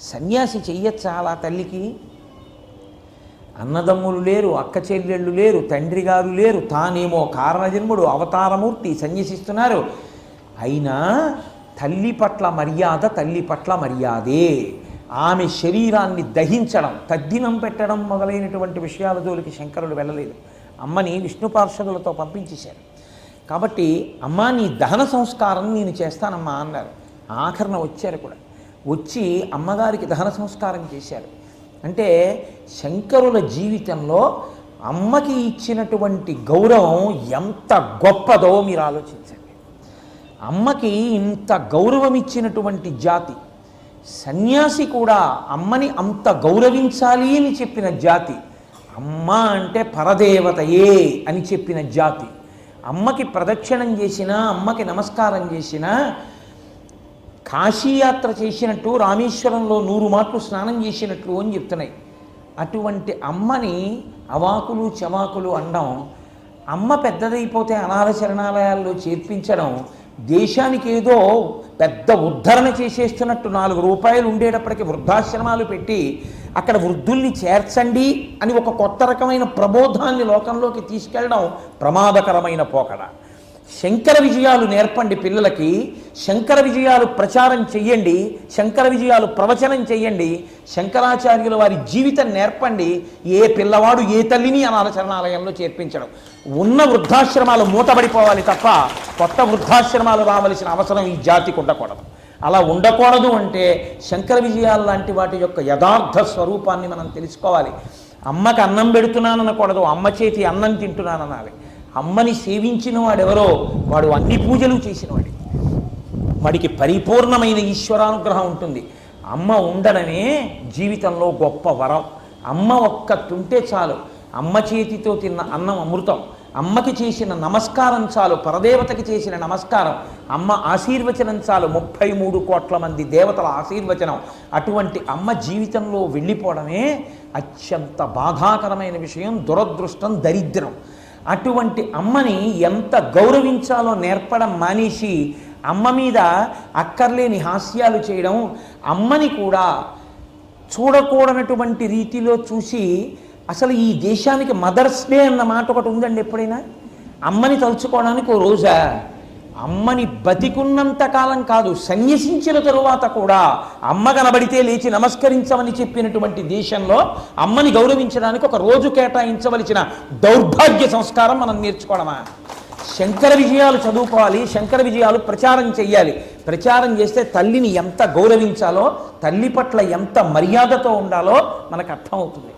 సన్యాసి చెయ్యొచ్చా అలా తల్లికి? అన్నదమ్ములు లేరు అక్క చెల్లెళ్ళు లేరు తండ్రి గారు లేరు తానేమో కారణజన్ముడు అవతారమూర్తి సన్యసిస్తున్నారు. అయినా తల్లి పట్ల మర్యాద తల్లి పట్ల మర్యాదే. ఆమె శరీరాన్ని దహించడం తద్దినం పెట్టడం మొదలైనటువంటి విషయాల జోలికి శంకరుడు వెళ్ళలేదు. అమ్మని విష్ణు పార్షదులతో పంపించేశారు. కాబట్టి అమ్మా నీ దహన సంస్కారం నేను చేస్తానమ్మా అన్నారు. ఆఖరణ వచ్చారు కూడా. వచ్చి అమ్మగారికి దహన సంస్కారం చేశారు. అంటే శంకరుల జీవితంలో అమ్మకి ఇచ్చినటువంటి గౌరవం ఎంత గొప్పదో మీరు ఆలోచించండి. అమ్మకి ఇంత గౌరవం ఇచ్చినటువంటి జాతి సన్యాసి కూడా అమ్మని అంత గౌరవించాలి అని చెప్పిన జాతి అమ్మ అంటే పరదేవతయే అని చెప్పిన జాతి అమ్మకి ప్రదక్షిణం చేసినా అమ్మకి నమస్కారం చేసినా కాశీయాత్ర చేసినట్టు రామేశ్వరంలో నూరు మార్పులు స్నానం చేసినట్లు అని చెప్తున్నాయి. అటువంటి అమ్మని అవాకులు చవాకులు అనడం అమ్మ పెద్దదైపోతే అనాథ శరణాలయాల్లో చేర్పించడం దేశానికి ఏదో పెద్ద ఉద్ధరణ చేసేస్తున్నట్టు నాలుగు రూపాయలు ఉండేటప్పటికి వృద్ధాశ్రమాలు పెట్టి అక్కడ వృద్ధుల్ని చేర్చండి అని ఒక కొత్త రకమైన ప్రబోధాన్ని లోకంలోకి తీసుకెళ్ళడం ప్రమాదకరమైన పోకడ. శంకర విజయాలు నేర్పండి పిల్లలకి శంకర విజయాలు ప్రచారం చెయ్యండి శంకర విజయాలు ప్రవచనం చెయ్యండి శంకరాచార్యుల వారి జీవితం నేర్పండి ఏ పిల్లవాడు ఏ తల్లిని అనాథ శరణాలయంలో చేర్పించడం. ఉన్న వృద్ధాశ్రమాలు మూతబడిపోవాలి తప్ప కొత్త వృద్ధాశ్రమాలు రావలసిన అవసరం ఈ జాతికి ఉండకూడదు. అలా ఉండకూడదు అంటే శంకర విజయాలు లాంటి వాటి యొక్క యథార్థ స్వరూపాన్ని మనం తెలుసుకోవాలి. అమ్మకి అన్నం పెడుతున్నాననకూడదు అమ్మ చేతి అన్నం తింటున్నాననాలి. అమ్మని సేవించిన వాడెవరో వాడు అన్ని పూజలు చేసినవాడే. వాడికి పరిపూర్ణమైన ఈశ్వరానుగ్రహం ఉంటుంది. అమ్మ ఉండడమే జీవితంలో గొప్ప వరం. అమ్మ ఒక్క తుంటే చాలు. అమ్మ చేతితో తిన్న అన్నం అమృతం. అమ్మకి చేసిన నమస్కారం చాలు. పరదేవతకి చేసిన నమస్కారం. అమ్మ ఆశీర్వచనం చాలు. ముప్పై మూడు కోట్ల మంది దేవతల ఆశీర్వచనం. అటువంటి అమ్మ జీవితంలో వెళ్ళిపోవడమే అత్యంత బాధాకరమైన విషయం దురదృష్టం దరిద్రం. అటువంటి అమ్మని ఎంత గౌరవించాలో నేర్పడం మానేసి అమ్మ మీద అక్కర్లేని హాస్యాలు చేయడం అమ్మని కూడా చూడకూడనటువంటి రీతిలో చూసి అసలు ఈ దేశానికి మదర్స్ డే అన్న మాట ఒకటి ఉందండి ఎప్పుడైనా? అమ్మని తలుచుకోవడానికి ఓ రోజా? అమ్మని బతికున్నంత కాలం కాదు సన్యసించిన తరువాత కూడా అమ్మ కనబడితే లేచి నమస్కరించమని చెప్పినటువంటి దేశంలో అమ్మని గౌరవించడానికి ఒక రోజు కేటాయించవలసిన దౌర్భాగ్య సంస్కారం మనం నేర్చుకోవడమా? శంకర విజయాలు చదువుకోవాలి శంకర విజయాలు ప్రచారం చెయ్యాలి. ప్రచారం చేస్తే తల్లిని ఎంత గౌరవించాలో తల్లి పట్ల ఎంత మర్యాదతో ఉండాలో మనకు అర్థమవుతుంది.